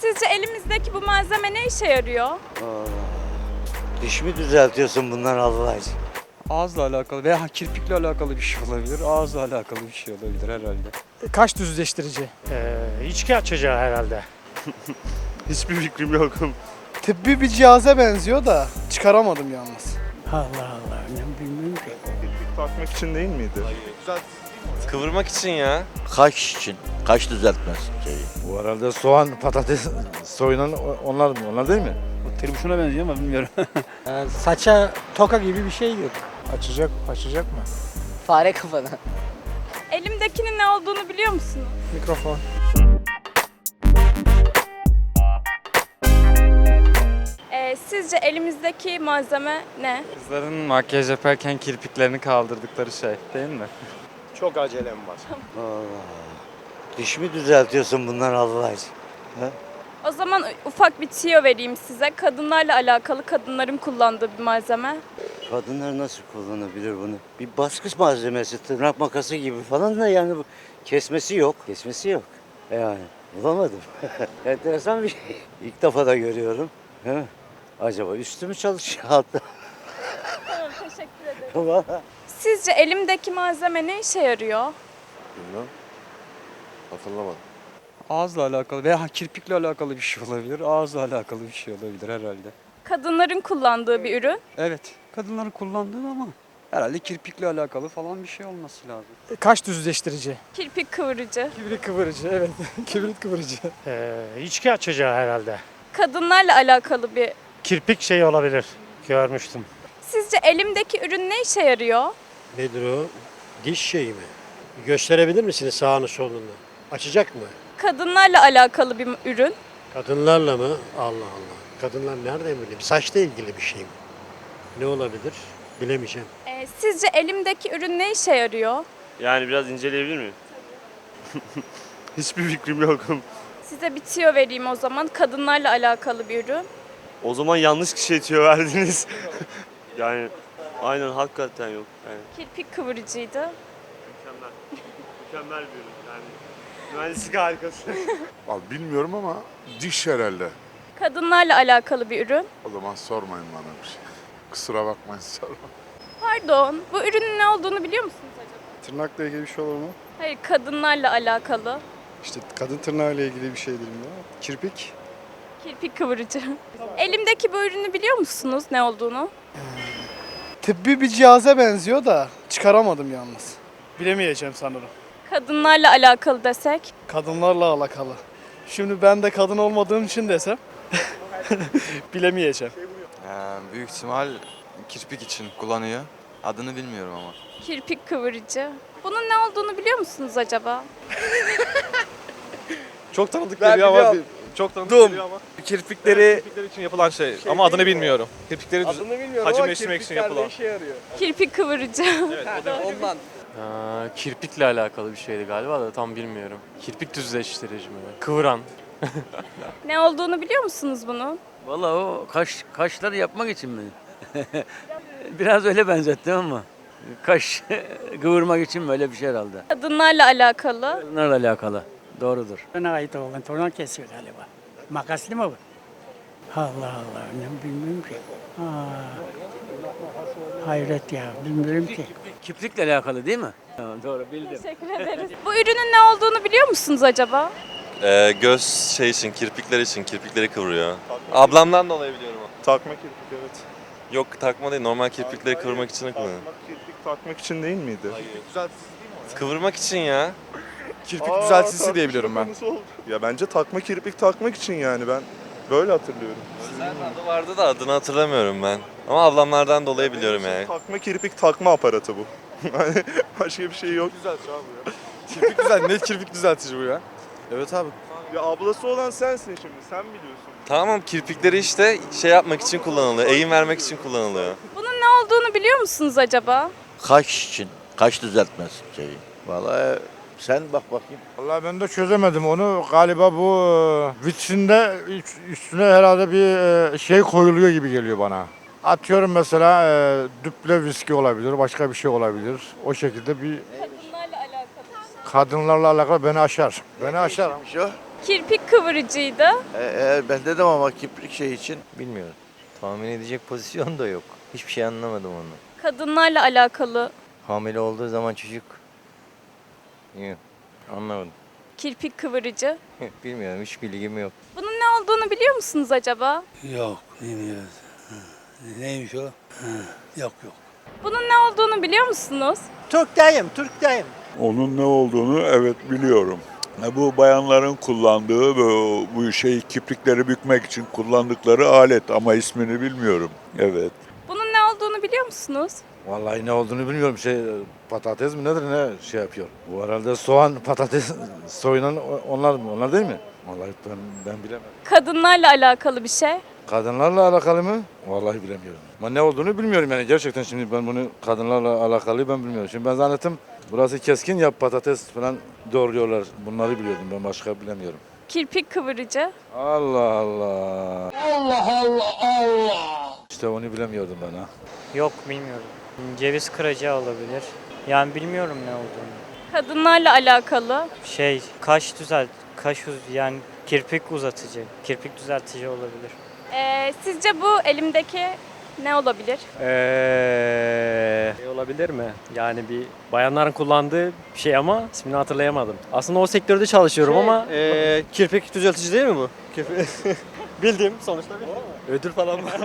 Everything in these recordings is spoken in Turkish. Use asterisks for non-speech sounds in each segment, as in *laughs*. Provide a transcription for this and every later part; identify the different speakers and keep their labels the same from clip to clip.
Speaker 1: Sizce elimizdeki bu malzeme ne işe yarıyor?
Speaker 2: Diş mi düzeltiyorsun bundan Allah için?
Speaker 3: Ağızla alakalı veya kirpikle alakalı bir şey olabilir. Ağızla alakalı bir şey olabilir herhalde.
Speaker 4: Kaş düzleştirici.
Speaker 5: Ee, içki açacağı herhalde. *laughs*
Speaker 6: Hiçbir fikrim yok.
Speaker 4: Tıbbi bir cihaza benziyor da çıkaramadım yalnız.
Speaker 5: Allah Allah ne bilmiyorum ki.
Speaker 6: Takmak için değil miydi?
Speaker 7: Kıvırmak için ya.
Speaker 2: Kaş için. Kaş düzeltmez şeyi.
Speaker 8: Bu herhalde soğan, patates soyunan onlar mı? Onlar değil mi?
Speaker 3: Tribüşona benziyor ama bilmiyorum. *laughs*
Speaker 5: saça toka gibi bir şey yok.
Speaker 4: Açacak, açacak mı?
Speaker 9: Fare kafana.
Speaker 1: Elimdekinin ne olduğunu biliyor musunuz?
Speaker 4: Mikrofon.
Speaker 1: Sizce elimizdeki malzeme ne?
Speaker 3: Kızların makyaj yaparken kirpiklerini kaldırdıkları şey değil mi?
Speaker 5: Çok acelem var.
Speaker 2: Allah. Diş mi düzeltiyorsun bundan Allah için?
Speaker 1: O zaman ufak bir tüyo vereyim size. Kadınlarla alakalı kadınların kullandığı bir malzeme.
Speaker 2: Kadınlar nasıl kullanabilir bunu? Bir baskı malzemesi, tırnak makası gibi falan da yani bu kesmesi yok. Kesmesi yok. Yani bulamadım. *laughs* Enteresan bir şey. İlk defa da görüyorum. He? Acaba üstü mü çalışıyor altta? *laughs*
Speaker 1: Tamam, teşekkür ederim. Sizce elimdeki malzeme ne işe yarıyor?
Speaker 7: Bilmem. Hatırlamadım.
Speaker 3: Ağızla alakalı veya kirpikle alakalı bir şey olabilir. Ağızla alakalı bir şey olabilir herhalde.
Speaker 1: Kadınların kullandığı bir ürün.
Speaker 3: Evet. Kadınların kullandığı ama herhalde kirpikle alakalı falan bir şey olması lazım.
Speaker 4: Kaş düzleştirici.
Speaker 1: Kirpik kıvırıcı.
Speaker 4: Kibrit kıvırıcı, evet. *laughs* Kibrit kıvırıcı.
Speaker 5: Ee, içki açacağı herhalde.
Speaker 1: Kadınlarla alakalı bir...
Speaker 5: Kirpik şey olabilir. Görmüştüm.
Speaker 1: Sizce elimdeki ürün ne işe yarıyor?
Speaker 10: Nedir o? Diş şeyi mi? Gösterebilir misiniz sağını solunu? Açacak mı?
Speaker 1: Kadınlarla alakalı bir ürün.
Speaker 10: Kadınlarla mı? Allah Allah. Kadınlar nereden bileyim? Saçla ilgili bir şey mi? Ne olabilir? Bilemeyeceğim.
Speaker 1: Ee, sizce elimdeki ürün ne işe yarıyor?
Speaker 7: Yani biraz inceleyebilir miyim? *laughs*
Speaker 6: Hiçbir fikrim yok.
Speaker 1: Size bir tüyo vereyim o zaman. Kadınlarla alakalı bir ürün.
Speaker 7: O zaman yanlış kişiye tüyo verdiniz. *laughs* yani aynen hakikaten yok. Yani
Speaker 1: Kirpik kıvırıcıydı.
Speaker 7: mükemmel. mükemmel bir ürün. Yani mühendislik harikası. *laughs*
Speaker 6: Abi bilmiyorum ama diş herhalde.
Speaker 1: Kadınlarla alakalı bir ürün.
Speaker 6: O zaman sormayın bana bir şey. Kusura bakmayın sorma.
Speaker 1: Pardon, bu ürünün ne olduğunu biliyor musunuz acaba?
Speaker 4: Tırnakla ilgili bir şey olur mu?
Speaker 1: Hayır, kadınlarla alakalı.
Speaker 4: İşte kadın tırnağıyla ilgili bir şeydir mi? Kirpik.
Speaker 1: Kirpik kıvırıcı. Elimdeki bu ürünü biliyor musunuz ne olduğunu?
Speaker 4: Tıbbi bir cihaza benziyor da çıkaramadım yalnız. Bilemeyeceğim sanırım.
Speaker 1: Kadınlarla alakalı desek.
Speaker 4: Kadınlarla alakalı. Şimdi ben de kadın olmadığım için desem *laughs* bilemeyeceğim.
Speaker 3: büyük ihtimal kirpik için kullanıyor. Adını bilmiyorum ama.
Speaker 1: Kirpik kıvırıcı. Bunun ne olduğunu biliyor musunuz acaba? *laughs*
Speaker 8: Çok tanıdık
Speaker 3: Ben
Speaker 8: geliyor ama
Speaker 3: biliyorum.
Speaker 8: Çok tanıdık
Speaker 3: Dum.
Speaker 8: geliyor ama.
Speaker 3: Kirpikleri
Speaker 8: Kirpikler için yapılan şey, ama adını bilmiyorum. Kirpikleri düz-
Speaker 4: Adını bilmiyorum
Speaker 8: Hacimleştirmek için yapılan.
Speaker 4: işe yarıyor.
Speaker 1: Kirpik kıvırıcı.
Speaker 4: Ondan.
Speaker 3: kirpikle alakalı bir şeydi galiba da tam bilmiyorum. Kirpik düzleştirici mi? Kıvıran. *laughs*
Speaker 1: ne olduğunu biliyor musunuz bunun?
Speaker 9: Valla o kaş kaşları yapmak için mi? *laughs* Biraz öyle benzettim ama. Kaş *laughs* kıvırmak için böyle bir şey herhalde.
Speaker 1: Kadınlarla alakalı.
Speaker 9: Bunlarla alakalı. Doğrudur.
Speaker 5: Bana ait olan torun kesiyor galiba. Makaslı mı bu? Allah Allah ne bilmiyorum ki. hayret ya bilmiyorum ki.
Speaker 9: Kirpikle alakalı değil mi? Tamam, doğru bildim.
Speaker 1: Teşekkür ederiz. bu ürünün ne olduğunu biliyor musunuz acaba?
Speaker 7: Ee, göz şey için, kirpikler için, kirpikleri kıvırıyor. Ablamdan dolayı biliyorum.
Speaker 6: Takma kirpik evet.
Speaker 7: Yok takma değil, normal kirpikleri kıvırmak için kullanıyor.
Speaker 6: Takmak kirpik takmak için değil miydi?
Speaker 7: Kıvırmak için ya.
Speaker 8: Kirpik
Speaker 6: Aa,
Speaker 8: düzeltisi
Speaker 6: tartışma
Speaker 8: diye biliyorum ben.
Speaker 6: konusu oldu. Ya bence takma kirpik takmak için yani ben böyle hatırlıyorum.
Speaker 7: Adı vardı da adını hatırlamıyorum ben. Ama ablamlardan dolayı biliyorum yani.
Speaker 6: Takma kirpik takma aparatı bu. *laughs* Yani Başka bir şey yok.
Speaker 8: Kirpik düzelt, net kirpik düzeltici bu ya. Evet abi.
Speaker 6: Ya ablası olan sensin şimdi sen biliyorsun.
Speaker 7: Tamam kirpikleri işte şey yapmak için kullanılıyor, eğim vermek için kullanılıyor.
Speaker 1: Bunun ne olduğunu biliyor musunuz acaba?
Speaker 2: Kaş için. Kaş düzeltmez şeyi. Vallahi sen bak bakayım.
Speaker 8: Vallahi ben de çözemedim onu. Galiba bu e, vitrinde üst- üstüne herhalde bir e, şey koyuluyor gibi geliyor bana. Atıyorum mesela e, düple viski olabilir, başka bir şey olabilir. O şekilde bir
Speaker 1: Kadınlarla alakalı.
Speaker 8: kadınlarla alakalı beni aşar. Beni aşar.
Speaker 2: Şu.
Speaker 1: Kirpik kıvırıcıydı.
Speaker 6: Eğer ben dedim ama kiprik şey için.
Speaker 11: Bilmiyorum. Tahmin edecek pozisyon da yok. Hiçbir şey anlamadım onu.
Speaker 1: Kadınlarla alakalı
Speaker 11: Hamile olduğu zaman çocuk... Yok. Anlamadım.
Speaker 1: kirpik kıvırıcı. *laughs*
Speaker 11: Bilmiyorum. Hiç bilgim yok.
Speaker 1: Bunun ne olduğunu biliyor musunuz acaba?
Speaker 6: Yok bilmiyoruz. Neymiş o? Yok yok.
Speaker 1: Bunun ne olduğunu biliyor musunuz?
Speaker 12: Türk'teyim, Türk'teyim.
Speaker 13: Onun ne olduğunu evet biliyorum. Bu bayanların kullandığı bu, bu şey kiprikleri bükmek için kullandıkları alet ama ismini bilmiyorum. Evet.
Speaker 1: Bunun ne olduğunu biliyor musunuz?
Speaker 8: Vallahi ne olduğunu bilmiyorum. Şey patates mi nedir ne şey yapıyor. Bu herhalde soğan patates *laughs* soyunan onlar mı? Onlar değil mi? Vallahi ben, ben bilemem.
Speaker 1: Kadınlarla alakalı bir şey.
Speaker 8: Kadınlarla alakalı mı? Vallahi bilemiyorum. Ama ne olduğunu bilmiyorum yani gerçekten şimdi ben bunu kadınlarla alakalı ben bilmiyorum. Şimdi ben zannettim burası keskin ya patates falan doğruyorlar. Bunları biliyordum ben başka bilemiyorum.
Speaker 1: Kirpik kıvırıcı.
Speaker 8: Allah Allah. Allah Allah Allah. İşte onu bilemiyordum ben ha.
Speaker 12: Yok bilmiyorum. Ceviz kıracağı olabilir. Yani bilmiyorum ne olduğunu.
Speaker 1: Kadınlarla alakalı.
Speaker 12: Şey, kaş düzelt, kaş uz yani kirpik uzatıcı, kirpik düzeltici olabilir.
Speaker 1: Ee, sizce bu elimdeki ne olabilir?
Speaker 3: Eee olabilir mi? Yani bir bayanların kullandığı bir şey ama ismini hatırlayamadım. Aslında o sektörde çalışıyorum ama kirpik düzeltici değil mi bu? *laughs* Bildim sonuçta bildim. Ödül falan var.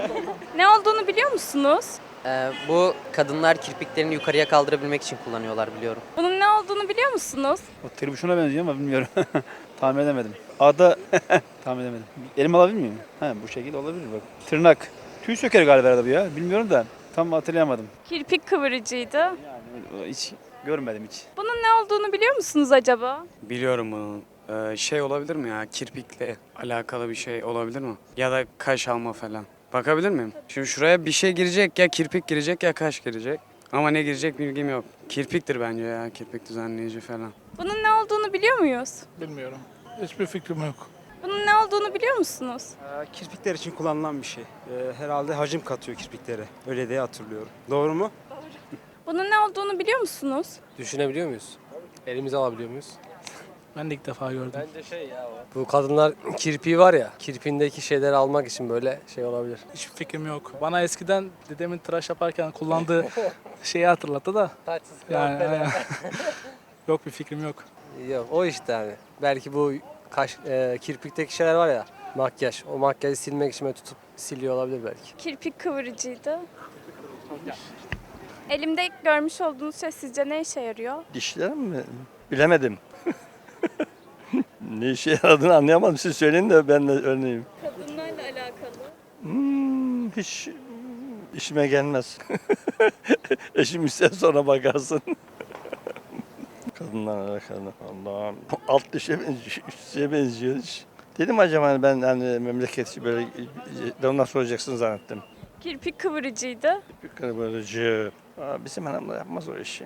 Speaker 1: Ne olduğunu biliyor musunuz?
Speaker 12: Ee, bu kadınlar kirpiklerini yukarıya kaldırabilmek için kullanıyorlar biliyorum.
Speaker 1: Bunun ne olduğunu biliyor musunuz?
Speaker 12: O tribüşona benziyor ama bilmiyorum. *laughs* Tahmin edemedim. Adı *laughs* tahmin edemedim. Elim alabilir miyim? Ha bu şekilde olabilir bak. Tırnak. Tüy söker galiba herhalde bu ya. Bilmiyorum da. Tam hatırlayamadım.
Speaker 1: Kirpik kıvırıcıydı.
Speaker 12: Yani hiç görmedim hiç.
Speaker 1: Bunun ne olduğunu biliyor musunuz acaba?
Speaker 12: Biliyorum bunu. Ee, şey olabilir mi ya? Kirpikle alakalı bir şey olabilir mi? Ya da kaş alma falan. Bakabilir miyim? Şimdi şuraya bir şey girecek ya kirpik girecek ya kaş girecek. Ama ne girecek bilgim yok. Kirpiktir bence ya kirpik düzenleyici falan.
Speaker 1: Bunun ne olduğunu biliyor muyuz?
Speaker 14: Bilmiyorum. Hiçbir fikrim yok.
Speaker 1: Bunun ne olduğunu biliyor musunuz?
Speaker 12: Kirpikler için kullanılan bir şey. herhalde hacim katıyor kirpiklere. Öyle diye hatırlıyorum. Doğru mu?
Speaker 1: Bunun ne olduğunu biliyor musunuz?
Speaker 3: Düşünebiliyor muyuz? Elimize alabiliyor muyuz?
Speaker 14: Ben de ilk defa gördüm.
Speaker 3: Bence şey ya Bu kadınlar kirpiği var ya, kirpindeki şeyleri almak için böyle şey olabilir.
Speaker 14: Hiçbir fikrim yok. Bana eskiden dedemin tıraş yaparken kullandığı *laughs* şeyi hatırlattı da.
Speaker 3: Taçsız
Speaker 14: Yani *laughs* *laughs* yok bir fikrim yok.
Speaker 3: Yok o işte yani. Belki bu kaş, e, kirpikteki şeyler var ya, makyaj. O makyajı silmek için böyle tutup siliyor olabilir belki.
Speaker 1: Kirpik kıvırıcıydı. Elimde görmüş olduğunuz şey sizce ne işe yarıyor?
Speaker 11: Dişler mi? Bilemedim. Ne işe yaradığını anlayamadım. Siz söyleyin de ben de örneğin.
Speaker 1: Kadınlarla alakalı.
Speaker 11: Hmm, hiç işime gelmez. *laughs* Eşim ister sonra bakarsın. Kadınlar alakalı. Allah'ım. Alt dişe benziyor, üst dişe benziyor. Dedim acaba hani ben hani memleket böyle de ondan soracaksın zannettim.
Speaker 1: Kirpik kıvırıcıydı.
Speaker 11: Bir böyle cı. Aa, bizim hanımlar yapmaz o işi.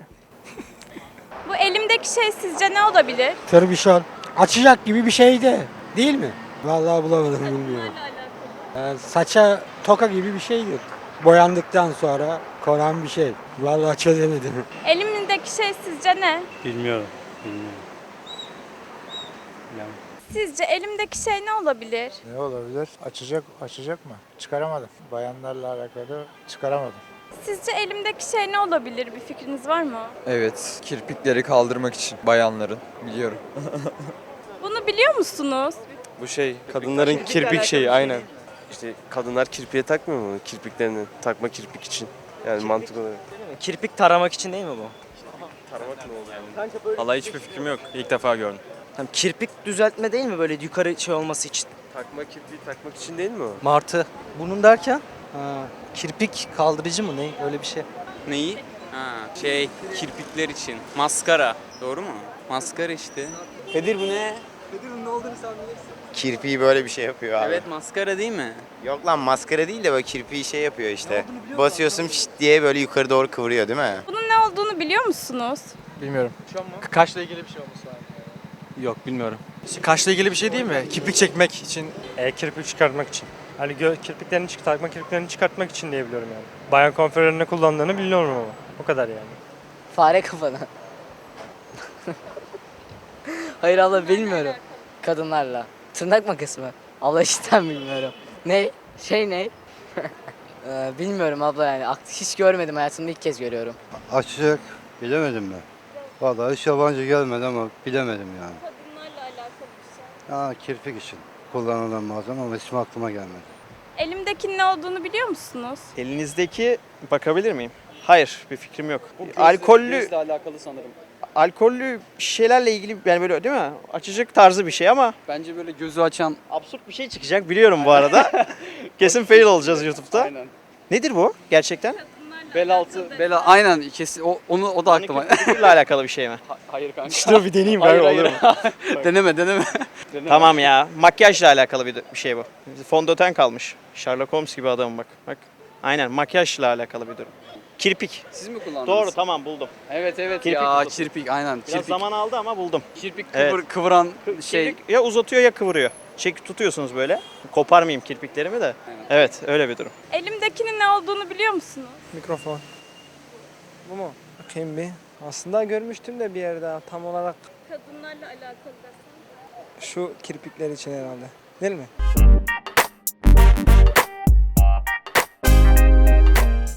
Speaker 1: Bu elimdeki şey sizce ne olabilir?
Speaker 12: Tırbişon. Açacak gibi bir şeydi. Değil mi? Vallahi bulamadım bilmiyorum. saça toka gibi bir şeydi. Boyandıktan sonra konan bir şey. Vallahi çözemedim.
Speaker 1: Elimdeki şey sizce ne?
Speaker 11: Bilmiyorum. Bilmiyorum.
Speaker 1: Sizce elimdeki şey ne olabilir?
Speaker 8: Ne olabilir? Açacak açacak mı? Çıkaramadım. Bayanlarla alakalı çıkaramadım.
Speaker 1: Sizce elimdeki şey ne olabilir? Bir fikriniz var mı?
Speaker 6: Evet kirpikleri kaldırmak için bayanların biliyorum. *laughs*
Speaker 1: Bunu biliyor musunuz?
Speaker 15: Bu şey kadınların kirpik şeyi aynen. İşte kadınlar kirpiğe takmıyor mu kirpiklerini takma kirpik için. Yani mantık olarak.
Speaker 12: Kirpik taramak için değil mi bu?
Speaker 15: Taramak ne oluyor yani? Vallahi hiçbir fikrim yok. İlk defa gördüm.
Speaker 12: Tam kirpik düzeltme değil mi böyle yukarı şey olması için?
Speaker 15: Takma kirpiği takmak için değil mi o?
Speaker 12: Martı. Bunun derken? Ha, kirpik kaldırıcı mı ne? Öyle bir şey.
Speaker 16: Neyi? Ha, şey kirpikler için. Maskara. Doğru mu? Maskara işte. Kadir bu ne?
Speaker 6: Kirpiği böyle bir şey yapıyor abi.
Speaker 16: Evet maskara değil mi?
Speaker 6: Yok lan maskara değil de böyle kirpiği şey yapıyor işte. Basıyorsun şşt diye böyle yukarı doğru kıvırıyor değil mi?
Speaker 1: Bunun ne olduğunu biliyor musunuz?
Speaker 14: Bilmiyorum. Kaşla ilgili bir şey olması lazım.
Speaker 3: Yok bilmiyorum.
Speaker 12: Kaşla ilgili bir şey değil mi? Kirpik çekmek için.
Speaker 3: E, kirpik çıkartmak için. Hani gö- kirpiklerini çık takma kirpiklerini çıkartmak için diye biliyorum yani. Bayan kuaförlerinde kullandığını biliyorum ama. O kadar yani.
Speaker 12: Fare kafana. *laughs* *laughs* Hayır abla bilmiyorum.
Speaker 17: kadınlarla. Tırnak makası mı? Abla cidden bilmiyorum. Ne? Şey ne? *laughs* Ee, bilmiyorum abla yani. Hiç görmedim hayatımda ilk kez görüyorum.
Speaker 2: Açacak. Bilemedim ben. Vallahi hiç yabancı gelmedi ama bilemedim yani.
Speaker 1: Kadınlarla alakalı bir şey.
Speaker 2: Ha, kirpik için kullanılan malzeme ama ismi aklıma gelmedi.
Speaker 1: Elimdekinin ne olduğunu biliyor musunuz?
Speaker 18: Elinizdeki bakabilir miyim? Hayır, bir fikrim yok. alkollü
Speaker 3: alakalı sanırım.
Speaker 18: Alkollü şeylerle ilgili yani böyle değil mi? Açıcık tarzı bir şey ama
Speaker 3: Bence böyle gözü açan
Speaker 18: absürt bir şey çıkacak biliyorum bu arada. *laughs* Kesin fail olacağız YouTube'da. Nedir bu gerçekten?
Speaker 3: bel altı bel aynen kesin o onu o da aklıma.
Speaker 18: Manikürle alakalı bir şey mi?
Speaker 3: Hayır kanka.
Speaker 18: Dur bir deneyeyim
Speaker 3: Hayır,
Speaker 18: kanka olur mu? *laughs*
Speaker 3: hayır. deneme deneme.
Speaker 18: Tamam ya. Makyajla alakalı bir, bir şey bu. Fondöten kalmış. Sherlock Holmes gibi adamım bak. Bak. Aynen makyajla alakalı bir durum. Kirpik.
Speaker 3: Siz mi kullandınız?
Speaker 18: Doğru tamam buldum.
Speaker 3: Evet evet
Speaker 18: Kirpik
Speaker 3: ya
Speaker 18: buldum.
Speaker 3: kirpik aynen.
Speaker 18: Biraz
Speaker 3: Kirpik.
Speaker 18: zaman aldı ama buldum.
Speaker 3: Kirpik
Speaker 18: Evet.
Speaker 3: kıvır, kıvıran şey.
Speaker 18: Kirpik ya uzatıyor ya kıvırıyor. Çek tutuyorsunuz böyle. Koparmayayım kirpiklerimi de. Evet öyle bir durum.
Speaker 1: Elimdekinin ne olduğunu biliyor musunuz?
Speaker 3: Mikrofon. Bu mu? Bakayım bir. Aslında görmüştüm de bir yerde tam olarak
Speaker 1: Kadınlarla alakalı desem.
Speaker 3: şu kirpikler için herhalde. Değil mi?